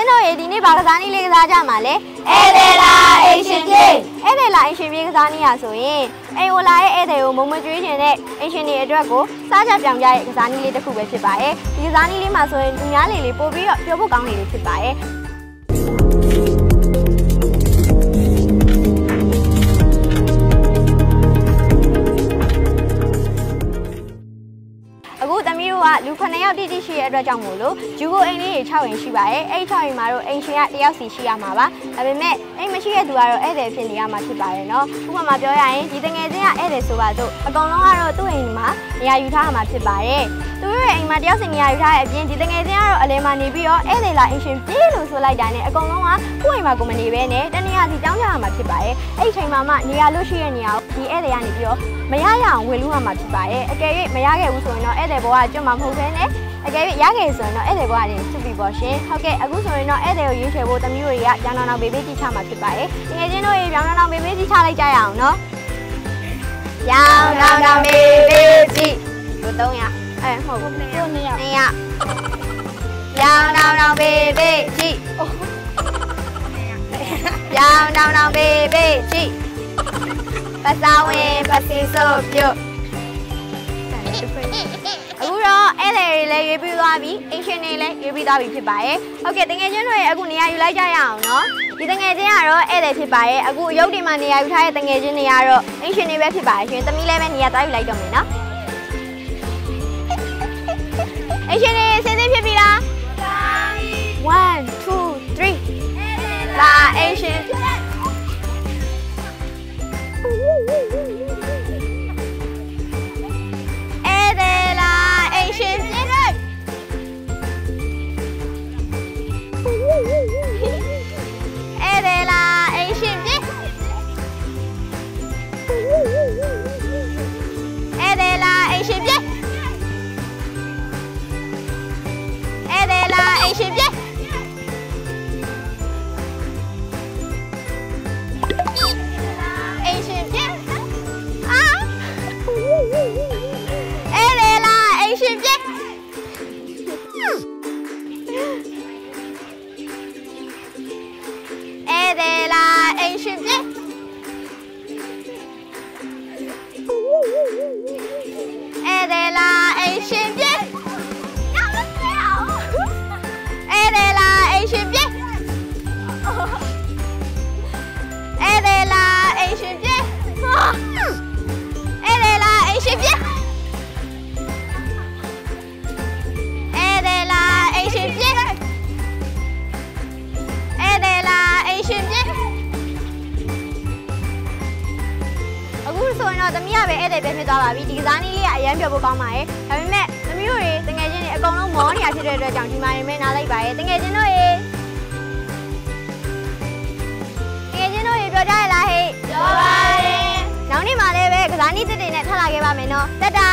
င်းတို့ရေဒီနေ့ဘာကစားနည်းလေးကစားကြမှာလဲဧည့်သည်လားအိမ်ရှင်ကြီးဧည့်သည်လာအင်ရှင်ပြေးကစားနည်းရဆိုရင်အိမ်ဝလာရဲ့ဧည့်သည်ကိုမုံမကျွေးခြင်းနဲ့အင်ရှင်တွေအတွက်ကိုစားကြပြောင်ကြရဲ့ကစားနည်းလေးတစ်ခုပဲဖြစ်ပါတယ်ဒီကစားနည်းလေးမှာဆိုရင်သူများလေးလေးပို့ပြီးတော့ပြောဖို့ကောင်းလေးလေးဖြစ်ပါတယ် 9ယောက်တိတိရှိရဲ့အတွက်ကြောင့်မို့လို့ဂျူကိုအိမ်လေးတွေ6အိမ်ရှိပါတယ်အဲ့ဒီ6အိမ်မှာတော့အိမ်ရှင်ကတစ်ယောက်စီရှိရမှာပါဒါပေမဲ့အိမ်မရှိတဲ့သူကတော့ဧည့်သည်ဖြစ်နေရမှာဖြစ်ပါတယ်နော်ဥပမာပြောရရင်ဒီတငယ်ချင်းကဧည့်သည်ဆိုပါတော့အကောင်လုံးကတော့သူ့အိမ်မှာနေရာယူထားရမှာဖြစ်ပါတယ်သူတို့ရဲ့အိမ်မှာတယောက်စီနေရာယူထားတဲ့အပြင်ဒီတငယ်ချင်းက တော့အလဲမှာနေပြီးတော့ဧည့်သည်လာအိမ်ရှင်ပြေးလို့ဆိုလိုက်တာနဲ့အကောင်လုံးကကိုယ့်အိမ်မှာကိုမနေဘဲနဲ့တနေရာစီတောင်းကြရမှာဖြစ်ပါတယ်အဲ့ဒီချိန်မှာမှနေရာလို့ရှိတဲ့နေရာကိုဒီဧည့်သည်ကနေပြီးတော့မရရအောင်ဝယ်လို့ရမှာဖြစ်ပါတယ်အကယ်၍မရခဲ့ဘူးဆိုရင်တော့ဧည့်သည်ဘောကကျွတ်မှာမဟုတ်ဘဲနဲ့အကယ်၍ရခဲ့ဆိုရင်တော့ဧည့်သည်ဘောကနေစုပြီးပေါ့ရှင်ဟုတ်ကဲ့အခုဆိုရင်တော့ဧည့်သည်ကိုရွေးချယ်ဖို့တမျိုးတွေကရောင်နောင်နောင်ဘေးဘေးကြီးချမှာဖြစ်ပါတယ်တကယ်ချင်းတို့ရေရောင်နောင်နောင်ဘေးဘေးကြီးချလိုက်ကြရအောင်နော်ရောင်နောင်နောင်ဘေးဘေးကြီးကို300အဲဟုတ်ဘူး200 200 ရောင်နောင်နောင်ဘေးဘေးကြီးရောင်နောင်နောင်ဘေးဘေးကြီးပစာဝင်ပစီစို့ပြုတ်အခုတော့ဧည့်သည်တွေလည်းရွေးပြီးသွားပြီအင်ရှင်တွေလည်းရွေးပြီးသွားပြီဖြစ်ပါတယ်ဟုတ်ကဲ့တကယ်ချင်းတို့ရဲ့အခုနေရာယူလိုက်ကြရအောင်နော်ဒီတကယ်ချင်းကတော့ဧည့်သည်ဖြစ်ပါတယ်အခုရုပ်ဒီမှာနေရာယူထားတဲ့တကယ်ချင်းတွေကတော့အင်ရှင်တွေပဲဖြစ်ပါတယ်ရှင်သမီးလည်းပဲနေရာသွားယူလိုက်တော့မယ်နော် လာအ ရှင်ပြည့်အဲ့လေလားအိမ်ရှင်ပြည့်အဲ့လေလားအိမ်ရှင်ပြည့်ဧည့်သည်လာအိမ်ရှင်ပြည့်ဧည့်သည်လာအိမ်ရှင်ပြည့်အခုဆိုရင်တော့သမီးကပဲဧည့်သည်ပဲဖြစ်သွားပါပြီဒီကစားနည်းလေးကအရန်ပြောဖို့ကောင်းပါရဲ့ဒါပေမဲ့သမီး တို့တွေတငယ်ချင်းတွေအကုန်လုံးမောနေရဖြစ်တဲ့အတွက်ကြောင့်ဒီမှာနေမဲနားလိုက်ပါရဲ့တငယ်ချင်းတို့ရေတငယ်ချင်းတို့ရေပြောကြရလားဟဲ့ပြောပါတယ်နောက်နေ့မှလည်းပဲကစားနည်းတစ်တွေနဲ့ထပ်လာခဲ့ပါမယ်နော်တတ်တာ